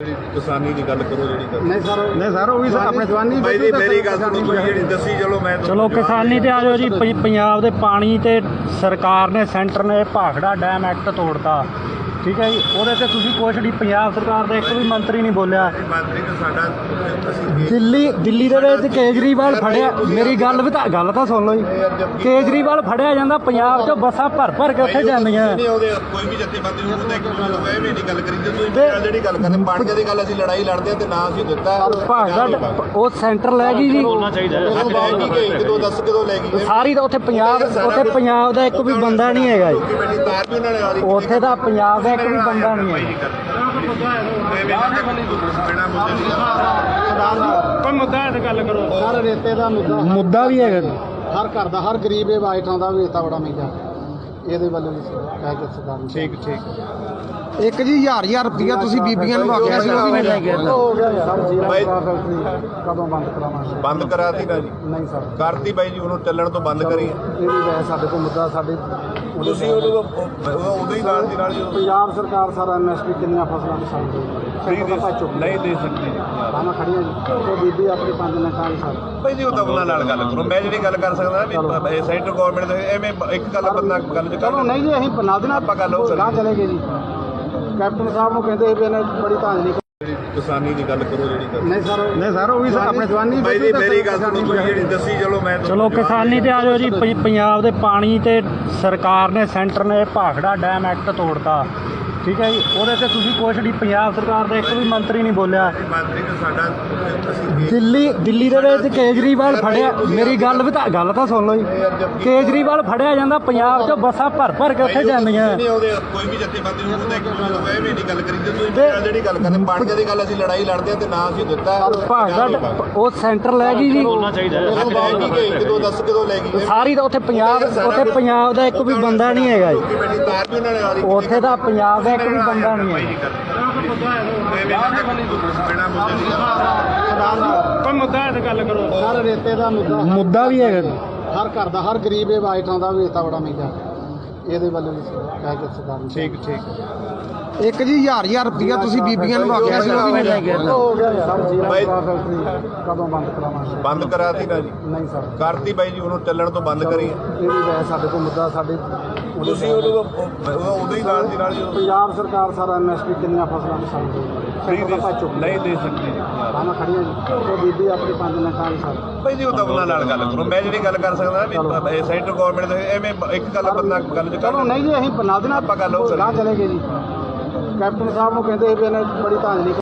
ਕਿਸਾਨੀ ਦੀ ਗੱਲ ਕਰੋ ਜਿਹੜੀ ਗੱਲ ਨਹੀਂ ਸਰ ਨਹੀਂ ਸਰ ਉਹ ਵੀ ਆਪਣੇ ਜਵਾਨੀ ਬਾਈ ਜੀ ਮੇਰੀ ਗੱਲ ਸੁਣੋ ਤੁਸੀਂ ਜਿਹੜੀ ਦੱਸੀ ਚਲੋ ਮੈਂ ਚਲੋ ਕਿਸਾਨੀ ਤੇ ਆ ਜਾਓ ਜੀ ਪੰਜਾਬ ਦੇ ਪਾਣੀ ਤੇ ਸਰਕਾਰ ਨੇ ਸੈਂਟਰ ਨੇ ਭਾਖੜਾ ਡੈਮ ਐਕਟ ਤੋੜਤਾ। ਠੀਕ ਹੈ ਜੀ ਉਹਦੇ ਤੇ ਤੁਸੀਂ ਕੁਛ ਨਹੀਂ ਪੰਜਾਬ ਸਰਕਾਰ ਦਾ ਇੱਕ ਵੀ ਮੰਤਰੀ ਨਹੀਂ ਬੋਲਿਆ। ਮੰਤਰੀ ਨੇ ਸਾਡਾ ਅਸੀਂ ਦਿੱਲੀ ਦਿੱਲੀ ਦੇ ਵਿੱਚ ਕੇਜਰੀਵਾਲ ਫੜਿਆ ਮੇਰੀ ਗੱਲ ਵੀ ਤਾਂ ਗੱਲ ਤਾਂ ਸੁਣ ਲਓ ਜੀ। ਕੇਜਰੀਵਾਲ ਫੜਿਆ ਜਾਂਦਾ ਪੰਜਾਬ 'ਚੋਂ ਬੱਸਾਂ ਭਰ ਭਰ ਕੇ ਉੱਥੇ ਜਾਂਦੀਆਂ। ਨਹੀਂ ਉਹਦੇ ਕੋਈ ਵੀ ਜਥੇਬੰਦੀ ਨੂੰ ਉਹਦਾ ਇੱਕ ਨੂੰ ਐਵੇਂ ਨਹੀਂ ਗੱਲ ਕਰੀ ਜਦੋਂ। ਤੁਸੀਂ ਜਿਹੜੀ ਗੱਲ ਕਰਦੇ ਪਾਣੀਆਂ ਦੀ ਗੱਲ ਅਸੀਂ ਲੜਾਈ ਲੜਦੇ ਆ ਤੇ ਨਾ ਅਸੀਂ ਦਿੱਤਾ। ਡ- ਉਹ ਸੈਂਟਰ ਲੈ ਗਈ ਜੀ। ਅਸੀਂ ਲੈ ਕੇ ਗਏ ਕਿਦੋਂ ਦੱਸ ਕਿਦੋਂ ਲੈ ਗਈ। ਸਾਰੀ ਤਾਂ ਉੱਥੇ ਪੰਜਾਬ ਉੱਥੇ ਪੰਜਾਬ ਦਾ ਇੱਕ ਵੀ ਬੰਦਾ ਨਹੀਂ ਹੈਗਾ ਜੀ। ਉੱਥੇ ਦਾ ਪੰਜਾਬ ਦਾ ਇੱਕ ਵੀ ਬੰਦਾ ਨਹੀਂ ਹੈ ਬਿਨਾ ਮੁੱਦੇ ਕੋਈ ਮੁੱਦਾ ਹੈ ਤੇ ਗੱਲ ਕਰੋ। ਸਰ ਰੇਤੇ ਦਾ ਮੁੱਦਾ ਮੁੱਦਾ ਵੀ ਹੈਗਾ ਜੀ। ਹਰ ਘਰ ਦਾ ਹਰ ਗਰੀਬ ਇਹ ਵਾਈਟ ਆਉਂਦਾ ਵੀ ਰੇਤਾ ਬੜਾ ਮਹਿੰਗਾ। ਇਹਦੇ ਵੱਲੋਂ ਵੀ ਕਹਿ ਕੇ ਸਰਕਾਰ ਨੂੰ ਠੀਕ ਠੀਕ। ਇੱਕ ਜੀ ਹਜ਼ਾਰ ਹਜ਼ਾਰ ਰੁਪਈਆ ਤੁਸੀਂ ਬੀਬੀਆਂ ਨੂੰ ਆਖਿਆ ਸੀ। ਉਹ ਵੀ ਨਹੀਂ ਆਏ। ਹੋ ਗਿਆ ਯਾਰ ਬਾਈ- ਕਦੋਂ ਬੰਦ ਕਰਾਵਾਂਗੇ? ਬੰਦ ਕਰਾਤੀ ਨਾ ਜੀ। ਨਹੀਂ ਸਰ। ਕਰਤੀ ਬਾਈ ਜੀ ਉਹਨੂੰ ਚੱਲਣ ਤੋਂ ਬੰਦ ਕਰੀ ਇਹ ਵੀ ਵੈਸੇ ਸਾਡੇ ਕੋਲ ਮੁੱਦਾ ਸਾਡੇ ਤੁਸੀਂ ਉਹਨੂੰ ਉਹ- ਉਦੋਂ ਹੀ ਨਾਲ ਦੀ ਨਾਲ ਜਦੋਂ ਪੰਜਾਬ ਸਰਕਾਰ ਸਾਰਾ ਐਮਐਸਪੀ ਕਿੰਨੀਆਂ ਫਸਲਾਂ ਨੂੰ ਸਾਂਭ ਨਹੀਂ ਰਹੀ ਦੇ ਹੈ ਚੁੱਕ ਨਹੀਂ ਦੇ ਸਕਦੀ। ਬਾਣਾ ਖੜੀਆਂ ਜੀ। ਉਹ ਬੀਬੀ ਆਪਣੀ ਪੰਜ ਮਿੰਟਾਂ ਦੀ ਸਰ। ਭਾਈ ਜੀ ਉਹ ਤਾਂ ਉਹਨਾਂ ਨਾਲ ਗੱਲ ਕਰੋ। ਮੈਂ ਜਿਹੜੀ ਗੱਲ ਕਰ ਸਕਦਾ ਨਾ ਵੀ ਸੈਂਟਰ ਗਵਰਨਮੈਂਟ ਦੇ ਐਵੇਂ ਇੱਕ ਗੱਲ ਬੰਦਾ ਗੱਲ ਕਰ ਚਲੋ ਨਹੀਂ ਜੀ ਅਸੀਂ ਬਣਾ ਦੇਣਾ ਆਪਾਂ ਗੱਲ ਉਹ ਕਰੀਏ। ਗਾਂ ਚਲੇ ਗਏ ਜੀ। ਕੈਪਟਨ ਸਾਹਿਬ ਨੂੰ ਕਹਿੰਦੇ ਵੀ ਇਹਨੇ ਬੜੀ ਧਾਂਦਲੀ ਜਿਹੜੀ ਕਿਸਾਨੀ ਦੀ ਗੱਲ ਕਰੋ ਜਿਹੜੀ ਗੱਲ ਨਹੀਂ ਸਰ ਨਹੀਂ ਸਰ ਉਹ ਵੀ ਆਪਣੇ ਜਵਾਨੀ ਜੀ ਮੇਰੀ ਗੱਲ ਸੁਣੋ ਤੁਸੀਂ ਜਿਹੜੀ ਦੱਸੀ ਚਲੋ ਮੈਂ ਚਲੋ ਕਿਸਾਨੀ ਤੇ ਆ ਜਾਓ ਜੀ ਪ- ਪੰਜਾਬ ਦੇ ਪਾਣੀ ਤੇ ਸਰਕਾਰ ਨੇ ਸੈਂਟਰ ਨੇ ਭਾਖੜਾ ਡੈਮ ਐਕਟ ਤੋੜਤਾ। ਠੀਕ ਹੈ ਜੀ ਉਹਦੇ ਤੇ ਤੁਸੀਂ ਕੁਛ ਨਹੀਂ ਪੰਜਾਬ ਸਰਕਾਰ ਦਾ ਇੱਕ ਵੀ ਮੰਤਰੀ ਨਹੀਂ ਬੋਲਿਆ। ਮੰਤਰੀ ਨੇ ਸਾਡਾ ਅਸੀਂ ਦਿੱਲੀ ਦਿੱਲੀ ਦੇ ਵਿੱਚ ਕੇਜਰੀਵਾਲ ਫੜਿਆ ਮੇਰੀ ਗੱਲ ਵੀ ਤਾਂ ਗੱਲ ਤਾਂ ਸੁਣ ਲਓ ਜੀ। ਕੇਜਰੀਵਾਲ ਫੜਿਆ ਜਾਂਦਾ ਪੰਜਾਬ 'ਚੋਂ ਬੱਸਾਂ ਭਰ ਭਰ ਕੇ ਉੱਥੇ ਜਾਂਦੀਆਂ। ਨਹੀਂ ਉਹਦੇ ਕੋਈ ਵੀ ਜਥੇਬੰਦੀ ਨੂੰ ਉਹਦਾ ਇੱਕ ਨੂੰ ਐਵੇਂ ਨਹੀਂ ਗੱਲ ਕਰੀ ਜਦੋਂ ਤੁਸੀਂ ਜਿਹੜੀ ਗੱਲ ਕਰਦੇ ਪਾਣੀਆਂ ਦੀ ਗੱਲ ਅਸੀਂ ਲੜਾਈ ਲੜਦੇ ਆ ਤੇ ਨਾ ਅਸੀਂ ਦਿੱਤਾ ਡ- ਉਹ ਸੈਂਟਰ ਲੈ ਗਈ ਜੀ। ਅਸੀਂ ਲੈ ਕੇ ਗਏ ਕਿਦੋਂ ਦੱਸ ਕਿਦੋਂ ਲੈ ਗਈ। ਸਾਰੀ ਤਾਂ ਉੱਥੇ ਪੰਜਾਬ ਉੱਥੇ ਪੰਜਾਬ ਦਾ ਇੱਕ ਵੀ ਬੰਦਾ ਨਹੀਂ ਹੈਗਾ ਜੀ। ਉੱਥੇ ਦਾ ਪੰਜਾਬ ਦਾ ਇੱਕ ਵੀ ਬੰਦਾ ਨਹੀਂ ਹੈ। ਕੋਈ ਮੁੱਦਾ ਹੈ। ਤੇ ਗੱਲ ਕਰੋ। ਸਰ ਰੇਤੇ ਦਾ ਮੁੱਦਾ ਮੁੱਦਾ ਵੀ ਹੈਗਾ। ਹਰ ਘਰ ਦਾ ਹਰ ਗਰੀਬ ਇਹ ਵਾਈਟ ਆਉਂਦਾ ਵੀ ਰੇਤਾ ਬੜਾ ਮਹਿੰਗਾ ਇਹਦੇ ਵੱਲੋਂ ਵੀ ਕਹਿ ਕੇ ਸਰਕਾਰ ਨੂੰ ਠੀਕ ਠੀਕ। ਇੱਕ ਜੀ ਹਜ਼ਾਰ ਹਜ਼ਾਰ ਤੁਸੀਂ ਬੀਬੀਆਂ ਨੂੰ ਆਖਿਆ ਸੀ ਉਹ ਵੀ ਨਹੀਂ ਲੈ ਗਿਆ ਕਦੋਂ ਬੰਦ ਕਰਾਵਾਂਗੇ? ਬੰਦ ਕਰਾਤੀ ਨਾ ਜੀ ਨਹੀਂ ਸਰ। ਕਰਤੀ ਬਾਈ ਜੀ ਉਹਨੂੰ ਚੱਲਣ ਤੋਂ ਬੰਦ ਕਰੀ ਇਹ ਵੀ ਸਾਡੇ ਕੋਲ ਮੁੱਦਾ ਸਾਡੇ ਤੁਸੀਂ ਉਹਨੂੰ ਉਹ- ਉਦੋਂ ਹੀ ਨਾਲ ਦੀ ਨਾਲ ਜਦੋਂ ਪੰਜਾਬ ਸਰਕਾਰ ਸਾਰਾ ਐਮਐਸਪੀ ਕਿੰਨੀਆਂ ਫਸਲਾਂ ਨੂੰ ਸਾਂਭ ਰਹੀ ਹੈ? ਚੁੱਕ ਨਹੀਂ ਦੇ ਸਕਦੀ। ਬਾਣਾ ਖੜੀਆਂ ਜੀ। ਉਹ ਬੀਬੀ ਆਪਣੀ ਪੰਜ ਦੀ ਸਰ ਭਾਈ ਜੀ ਉਹ ਤਾਂ ਉਹਨਾਂ ਨਾਲ ਗੱਲ ਕਰੋ। ਮੈਂ ਜਿਹੜੀ ਗੱਲ ਕਰ ਸਕਦਾ ਵੀ ਸੈਂਟਰ ਗਵਰਨਮੈਂਟ ਦੇ ਐਵੇਂ ਇੱਕ ਗੱਲ ਬੰਦਾ ਗੱਲ ਚ ਕਰ ਨਹੀਂ ਜੀ ਅਸੀਂ ਬਣਾ ਦੇਣਾ। ਆਪਾਂ ਗੱਲ ਉਹ ਕਰੀਏ। ਗਾਂ ਚਲੇ ਗਏ ਜੀ। ਕੈਪਟਨ ਸਾਹਿਬ ਨੂੰ ਕਹਿੰਦੇ ਵੀ ਇਹਨੇ ਬੜੀ ਧਾਂਦਲੀ